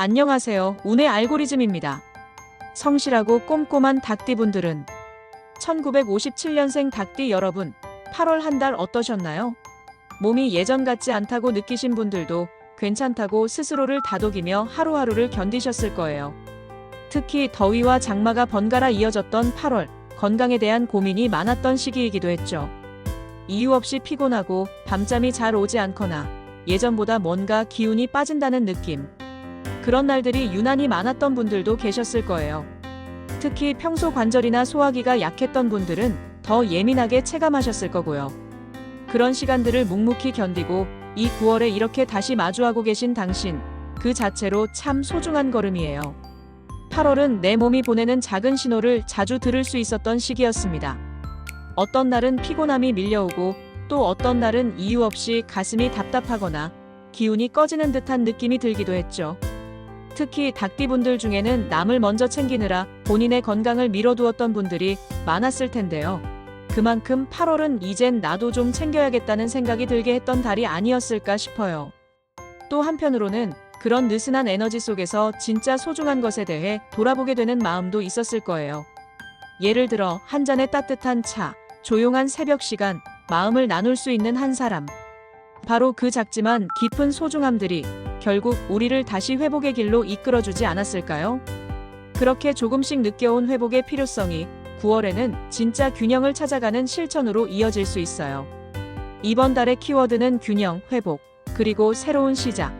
안녕하세요. 운의 알고리즘입니다. 성실하고 꼼꼼한 닭띠분들은 1957년생 닭띠 여러분, 8월 한 달 어떠셨나요? 몸이 예전 같지 않다고 느끼신 분들도 괜찮다고 스스로를 다독이며 하루하루를 견디셨을 거예요. 특히 더위와 장마가 번갈아 이어졌던 8월, 건강에 대한 고민이 많았던 시기이기도 했죠. 이유 없이 피곤하고 밤잠이 잘 오지 않거나 예전보다 뭔가 기운이 빠진다는 느낌. 그런 날들이 유난히 많았던 분들도 계셨을 거예요. 특히 평소 관절이나 소화기가 약했던 분들은 더 예민하게 체감하셨을 거고요. 그런 시간들을 묵묵히 견디고 이 9월에 이렇게 다시 마주하고 계신 당신, 그 자체로 참 소중한 걸음이에요. 8월은 내 몸이 보내는 작은 신호를 자주 들을 수 있었던 시기였습니다. 어떤 날은 피곤함이 밀려오고 또 어떤 날은 이유 없이 가슴이 답답하거나 기운이 꺼지는 듯한 느낌이 들기도 했죠. 특히 닭띠분들 중에는 남을 먼저 챙기느라 본인의 건강을 미뤄두었던 분들이 많았을 텐데요. 그만큼 8월은 이젠 나도 좀 챙겨야겠다는 생각이 들게 했던 달이 아니었을까 싶어요. 또 한편으로는 그런 느슨한 에너지 속에서 진짜 소중한 것에 대해 돌아보게 되는 마음도 있었을 거예요. 예를 들어 한 잔의 따뜻한 차, 조용한 새벽 시간, 마음을 나눌 수 있는 한 사람. 바로 그 작지만 깊은 소중함들이 결국 우리를 다시 회복의 길로 이끌어주지 않았을까요? 그렇게 조금씩 느껴온 회복의 필요성이 9월에는 진짜 균형을 찾아가는 실천으로 이어질 수 있어요. 이번 달의 키워드는 균형, 회복, 그리고 새로운 시작.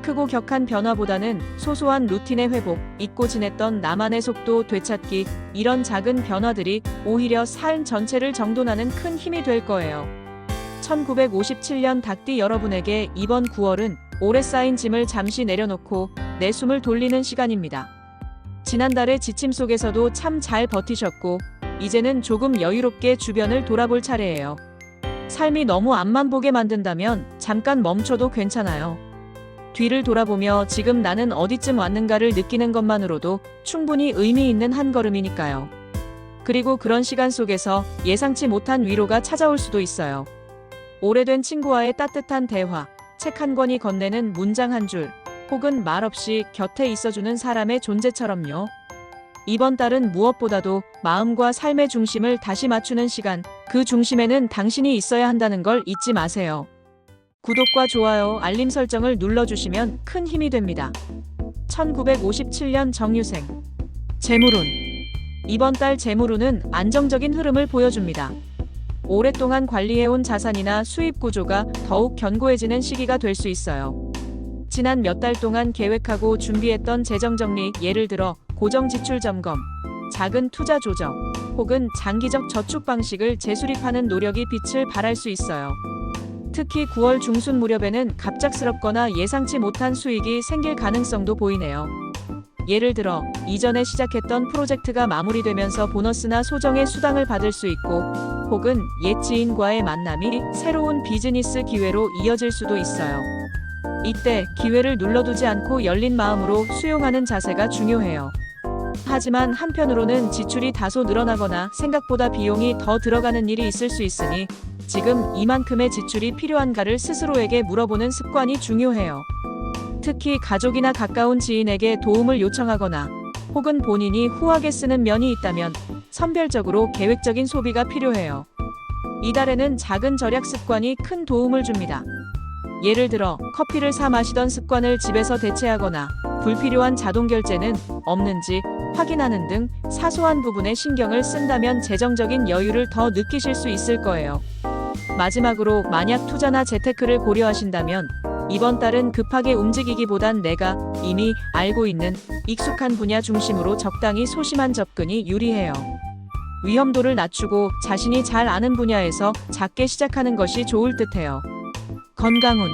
크고 격한 변화보다는 소소한 루틴의 회복, 잊고 지냈던 나만의 속도 되찾기, 이런 작은 변화들이 오히려 삶 전체를 정돈하는 큰 힘이 될 거예요. 1957년 닭띠 여러분에게 이번 9월은 오래 쌓인 짐을 잠시 내려놓고 내 숨을 돌리는 시간입니다. 지난달의 지침 속에서도 참 잘 버티셨고, 이제는 조금 여유롭게 주변을 돌아볼 차례예요. 삶이 너무 앞만 보게 만든다면 잠깐 멈춰도 괜찮아요. 뒤를 돌아보며 지금 나는 어디쯤 왔는가를 느끼는 것만으로도 충분히 의미 있는 한 걸음이니까요. 그리고 그런 시간 속에서 예상치 못한 위로가 찾아올 수도 있어요. 오래된 친구와의 따뜻한 대화, 책 한 권이 건네는 문장 한 줄, 혹은 말없이 곁에 있어주는 사람의 존재처럼요. 이번 달은 무엇보다도 마음과 삶의 중심을 다시 맞추는 시간, 그 중심에는 당신이 있어야 한다는 걸 잊지 마세요. 구독과 좋아요, 알림 설정을 눌러주시면 큰 힘이 됩니다. 1957년 정유생. 재물운. 이번 달 재물운은 안정적인 흐름을 보여줍니다. 오랫동안 관리해온 자산이나 수입 구조가 더욱 견고해지는 시기가 될 수 있어요. 지난 몇 달 동안 계획하고 준비했던 재정 정리, 예를 들어 고정 지출 점검, 작은 투자 조정, 혹은 장기적 저축 방식을 재수립하는 노력이 빛을 발할 수 있어요. 특히 9월 중순 무렵에는 갑작스럽거나 예상치 못한 수익이 생길 가능성도 보이네요. 예를 들어 이전에 시작했던 프로젝트가 마무리되면서 보너스나 소정의 수당을 받을 수 있고 혹은 옛 지인과의 만남이 새로운 비즈니스 기회로 이어질 수도 있어요. 이때 기회를 눌러두지 않고 열린 마음으로 수용하는 자세가 중요해요. 하지만 한편으로는 지출이 다소 늘어나거나 생각보다 비용이 더 들어가는 일이 있을 수 있으니 지금 이만큼의 지출이 필요한가를 스스로에게 물어보는 습관이 중요해요. 특히 가족이나 가까운 지인에게 도움을 요청하거나 혹은 본인이 후하게 쓰는 면이 있다면 선별적으로 계획적인 소비가 필요해요. 이달에는 작은 절약 습관이 큰 도움을 줍니다. 예를 들어 커피를 사 마시던 습관을 집에서 대체하거나 불필요한 자동 결제는 없는지 확인하는 등 사소한 부분에 신경을 쓴다면 재정적인 여유를 더 느끼실 수 있을 거예요. 마지막으로 만약 투자나 재테크를 고려하신다면 이번 달은 급하게 움직이기보단 내가 이미 알고 있는 익숙한 분야 중심으로 적당히 소심한 접근이 유리해요. 위험도를 낮추고 자신이 잘 아는 분야에서 작게 시작하는 것이 좋을 듯해요. 건강운.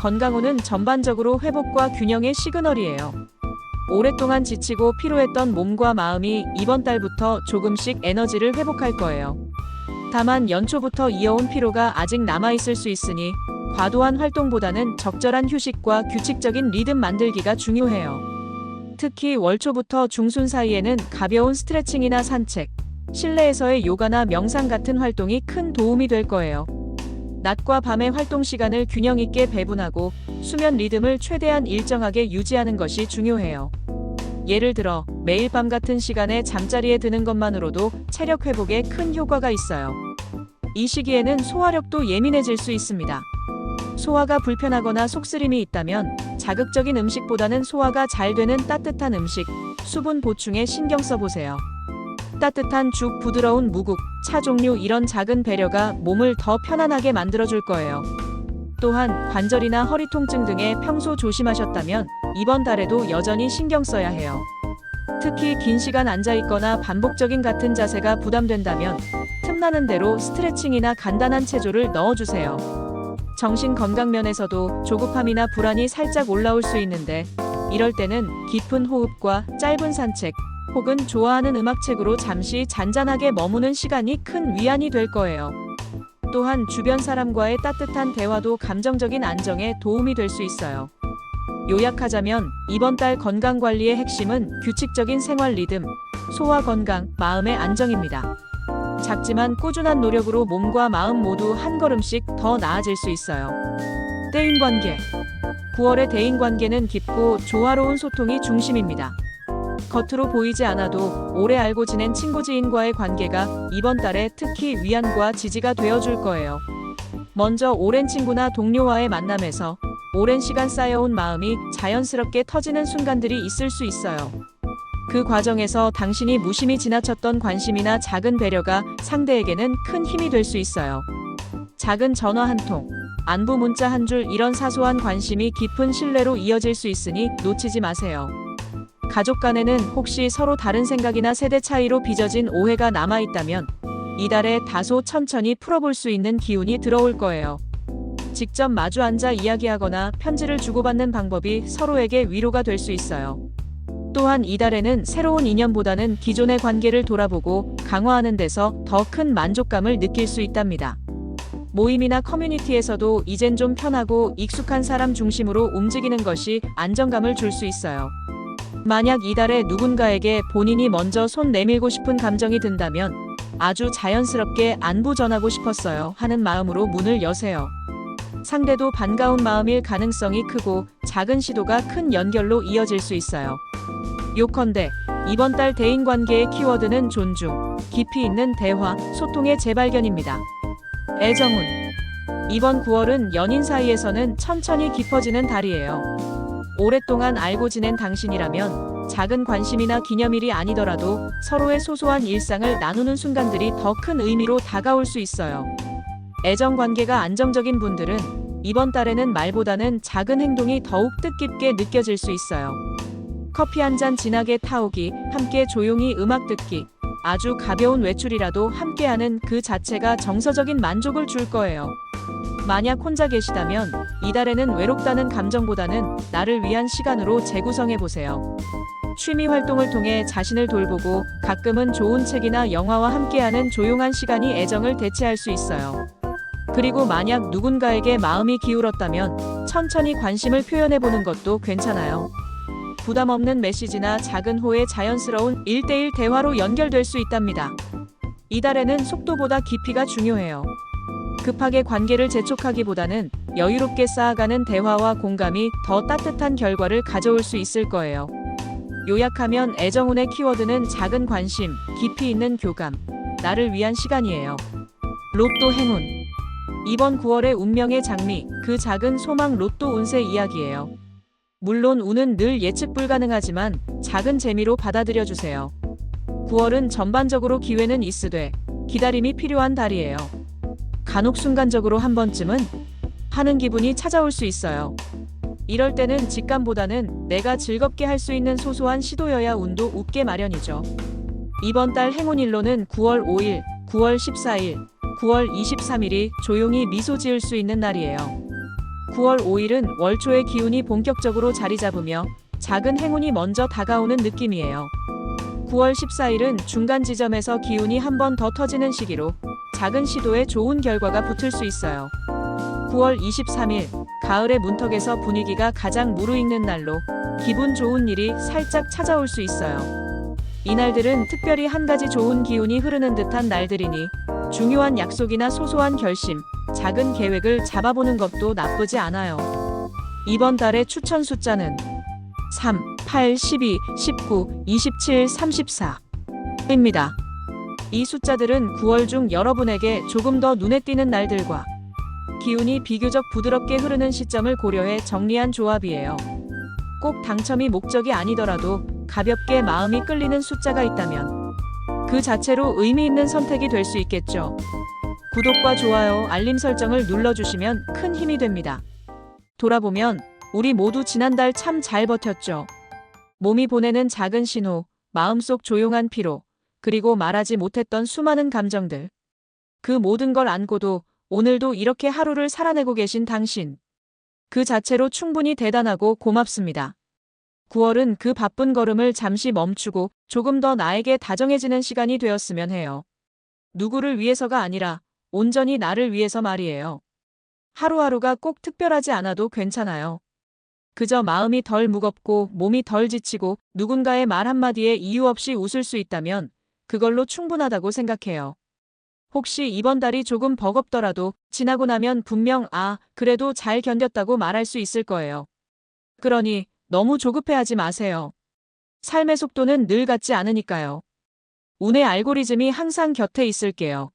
건강운은 전반적으로 회복과 균형의 시그널이에요. 오랫동안 지치고 피로했던 몸과 마음이 이번 달부터 조금씩 에너지를 회복할 거예요. 다만 연초부터 이어온 피로가 아직 남아있을 수 있으니 과도한 활동보다는 적절한 휴식과 규칙적인 리듬 만들기가 중요해요. 특히 월초부터 중순 사이에는 가벼운 스트레칭이나 산책, 실내에서의 요가나 명상 같은 활동이 큰 도움이 될 거예요. 낮과 밤의 활동 시간을 균형 있게 배분하고 수면 리듬을 최대한 일정하게 유지하는 것이 중요해요. 예를 들어 매일 밤 같은 시간에 잠자리에 드는 것만으로도 체력 회복에 큰 효과가 있어요. 이 시기에는 소화력도 예민해질 수 있습니다. 소화가 불편하거나 속쓰림이 있다면 자극적인 음식보다는 소화가 잘 되는 따뜻한 음식, 수분 보충에 신경 써보세요. 따뜻한 죽, 부드러운 무국, 차 종류 이런 작은 배려가 몸을 더 편안하게 만들어줄 거예요. 또한 관절이나 허리 통증 등에 평소 조심하셨다면 이번 달에도 여전히 신경 써야 해요. 특히 긴 시간 앉아 있거나 반복적인 같은 자세가 부담된다면 틈나는 대로 스트레칭이나 간단한 체조를 넣어주세요. 정신 건강 면에서도 조급함이나 불안이 살짝 올라올 수 있는데 이럴 때는 깊은 호흡과 짧은 산책 혹은 좋아하는 음악책으로 잠시 잔잔하게 머무는 시간이 큰 위안이 될 거예요. 또한 주변 사람과의 따뜻한 대화도 감정적인 안정에 도움이 될 수 있어요. 요약하자면 이번 달 건강 관리의 핵심은 규칙적인 생활 리듬, 소화 건강, 마음의 안정입니다. 작지만 꾸준한 노력으로 몸과 마음 모두 한 걸음씩 더 나아질 수 있어요. 대인 관계 9월의 대인 관계는 깊고 조화로운 소통이 중심입니다. 겉으로 보이지 않아도 오래 알고 지낸 친구 지인과의 관계가 이번 달에 특히 위안과 지지가 되어줄 거예요. 먼저 오랜 친구나 동료와의 만남에서 오랜 시간 쌓여온 마음이 자연스럽게 터지는 순간들이 있을 수 있어요. 그 과정에서 당신이 무심히 지나쳤던 관심이나 작은 배려가 상대에게는 큰 힘이 될 수 있어요. 작은 전화 한 통, 안부 문자 한 줄 이런 사소한 관심이 깊은 신뢰로 이어질 수 있으니 놓치지 마세요. 가족 간에는 혹시 서로 다른 생각이나 세대 차이로 빚어진 오해가 남아 있다면 이달에 다소 천천히 풀어볼 수 있는 기운이 들어올 거예요. 직접 마주 앉아 이야기하거나 편지를 주고받는 방법이 서로에게 위로가 될 수 있어요. 또한 이달에는 새로운 인연보다는 기존의 관계를 돌아보고 강화하는 데서 더 큰 만족감을 느낄 수 있답니다. 모임이나 커뮤니티에서도 이젠 좀 편하고 익숙한 사람 중심으로 움직이는 것이 안정감을 줄 수 있어요. 만약 이달에 누군가에게 본인이 먼저 손 내밀고 싶은 감정이 든다면 아주 자연스럽게 안부 전하고 싶었어요 하는 마음으로 문을 여세요. 상대도 반가운 마음일 가능성이 크고 작은 시도가 큰 연결로 이어질 수 있어요. 요컨대 이번 달 대인 관계의 키워드는 존중, 깊이 있는 대화, 소통의 재발견입니다. 애정운 이번 9월은 연인 사이에서는 천천히 깊어지는 달이에요. 오랫동안 알고 지낸 당신이라면 작은 관심이나 기념일이 아니더라도 서로의 소소한 일상을 나누는 순간들이 더 큰 의미로 다가올 수 있어요. 애정 관계가 안정적인 분들은 이번 달에는 말보다는 작은 행동이 더욱 뜻깊게 느껴질 수 있어요. 커피 한 잔 진하게 타오기, 함께 조용히 음악 듣기, 아주 가벼운 외출이라도 함께하는 그 자체가 정서적인 만족을 줄 거예요. 만약 혼자 계시다면 이달에는 외롭다는 감정보다는 나를 위한 시간으로 재구성해 보세요. 취미 활동을 통해 자신을 돌보고 가끔은 좋은 책이나 영화와 함께하는 조용한 시간이 애정을 대체할 수 있어요. 그리고 만약 누군가에게 마음이 기울었다면 천천히 관심을 표현해 보는 것도 괜찮아요. 부담 없는 메시지나 작은 호의 자연스러운 1대1 대화로 연결될 수 있답니다. 이달에는 속도보다 깊이가 중요해요. 급하게 관계를 재촉하기보다는 여유롭게 쌓아가는 대화와 공감이 더 따뜻한 결과를 가져올 수 있을 거예요. 요약하면 애정운의 키워드는 작은 관심, 깊이 있는 교감, 나를 위한 시간이에요. 로또 행운. 이번 9월의 운명의 장미, 그 작은 소망 로또 운세 이야기예요. 물론 운은 늘 예측 불가능하지만 작은 재미로 받아들여 주세요. 9월은 전반적으로 기회는 있으되 기다림이 필요한 달이에요. 간혹 순간적으로 한 번쯤은 하는 기분이 찾아올 수 있어요. 이럴 때는 직감보다는 내가 즐겁게 할 수 있는 소소한 시도여야 운도 웃게 마련이죠. 이번 달 행운일로는 9월 5일, 9월 14일, 9월 23일이 조용히 미소 지을 수 있는 날이에요. 9월 5일은 월초의 기운이 본격적으로 자리 잡으며 작은 행운이 먼저 다가오는 느낌이에요. 9월 14일은 중간 지점에서 기운이 한 번 더 터지는 시기로 작은 시도에 좋은 결과가 붙을 수 있어요. 9월 23일, 가을의 문턱에서 분위기가 가장 무르익는 날로 기분 좋은 일이 살짝 찾아올 수 있어요. 이날들은 특별히 한 가지 좋은 기운이 흐르는 듯한 날들이니 중요한 약속이나 소소한 결심, 작은 계획을 잡아보는 것도 나쁘지 않아요. 이번 달의 추천 숫자는 3, 8, 12, 19, 27, 34입니다. 이 숫자들은 9월 중 여러분에게 조금 더 눈에 띄는 날들과 기운이 비교적 부드럽게 흐르는 시점을 고려해 정리한 조합이에요. 꼭 당첨이 목적이 아니더라도 가볍게 마음이 끌리는 숫자가 있다면 그 자체로 의미 있는 선택이 될 수 있겠죠. 구독과 좋아요, 알림 설정을 눌러주시면 큰 힘이 됩니다. 돌아보면 우리 모두 지난달 참 잘 버텼죠. 몸이 보내는 작은 신호, 마음속 조용한 피로, 그리고 말하지 못했던 수많은 감정들. 그 모든 걸 안고도 오늘도 이렇게 하루를 살아내고 계신 당신. 그 자체로 충분히 대단하고 고맙습니다. 9월은 그 바쁜 걸음을 잠시 멈추고 조금 더 나에게 다정해지는 시간이 되었으면 해요. 누구를 위해서가 아니라 온전히 나를 위해서 말이에요. 하루하루가 꼭 특별하지 않아도 괜찮아요. 그저 마음이 덜 무겁고 몸이 덜 지치고 누군가의 말 한마디에 이유 없이 웃을 수 있다면 그걸로 충분하다고 생각해요. 혹시 이번 달이 조금 버겁더라도 지나고 나면 분명 아, 그래도 잘 견뎠다고 말할 수 있을 거예요. 그러니 너무 조급해하지 마세요. 삶의 속도는 늘 같지 않으니까요. 운의 알고리즘이 항상 곁에 있을게요.